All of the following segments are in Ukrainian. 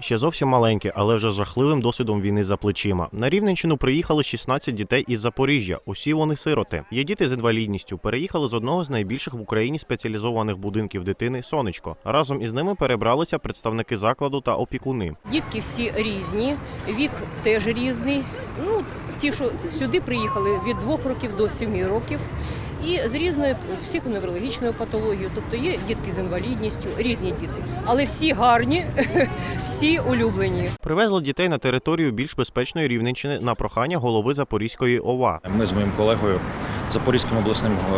Ще зовсім маленьке, але вже жахливим досвідом війни за плечима. На Рівненщину приїхали 16 дітей із Запоріжжя. Усі вони сироти. Є діти з інвалідністю. Переїхали з одного з найбільших в Україні спеціалізованих будинків дитини Сонечко. Разом із ними перебралися представники закладу та опікуни. Дітки всі різні, вік теж різний. Ну, ті, що сюди приїхали від 2 років до 7 років. І з різною психоневрологічною патологією, тобто є дітки з інвалідністю, різні діти, але всі гарні, всі улюблені. Привезли дітей на територію більш безпечної Рівненщини на прохання голови Запорізької ОВА. Ми з моїм колегою, Запорізьким обласним е,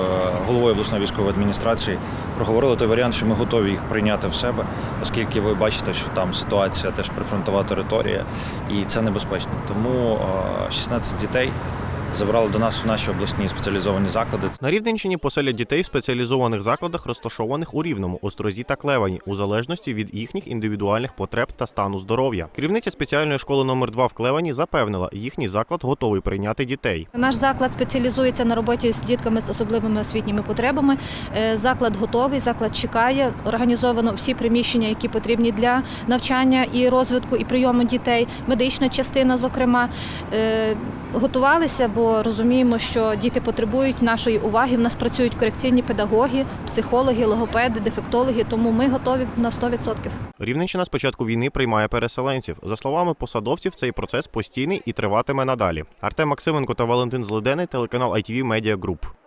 головою обласної військової адміністрації, проговорили той варіант, що ми готові їх прийняти в себе, оскільки ви бачите, що там ситуація теж прифронтова територія, і це небезпечно. Тому е, 16 дітей забрали до нас в наші обласні спеціалізовані заклади. На Рівненщині поселять дітей в спеціалізованих закладах, розташованих у Рівному, Острозі та Клевані, у залежності від їхніх індивідуальних потреб та стану здоров'я. Керівниця спеціальної школи номер 2 в Клевані запевнила, їхній заклад готовий прийняти дітей. Наш заклад спеціалізується на роботі з дітками з особливими освітніми потребами. Е, Заклад готовий, заклад чекає. Організовано всі приміщення, які потрібні для навчання і розвитку і прийому дітей. Медична частина, зокрема, Е, готувалися, бо розуміємо, що діти потребують нашої уваги. В нас працюють корекційні педагоги, психологи, логопеди, дефектологи. Тому ми готові на 100%. Рівненщина з початку війни приймає переселенців. За словами посадовців, цей процес постійний і триватиме надалі. Артем Максименко та Валентин Злидений, телеканал ITV Media Group.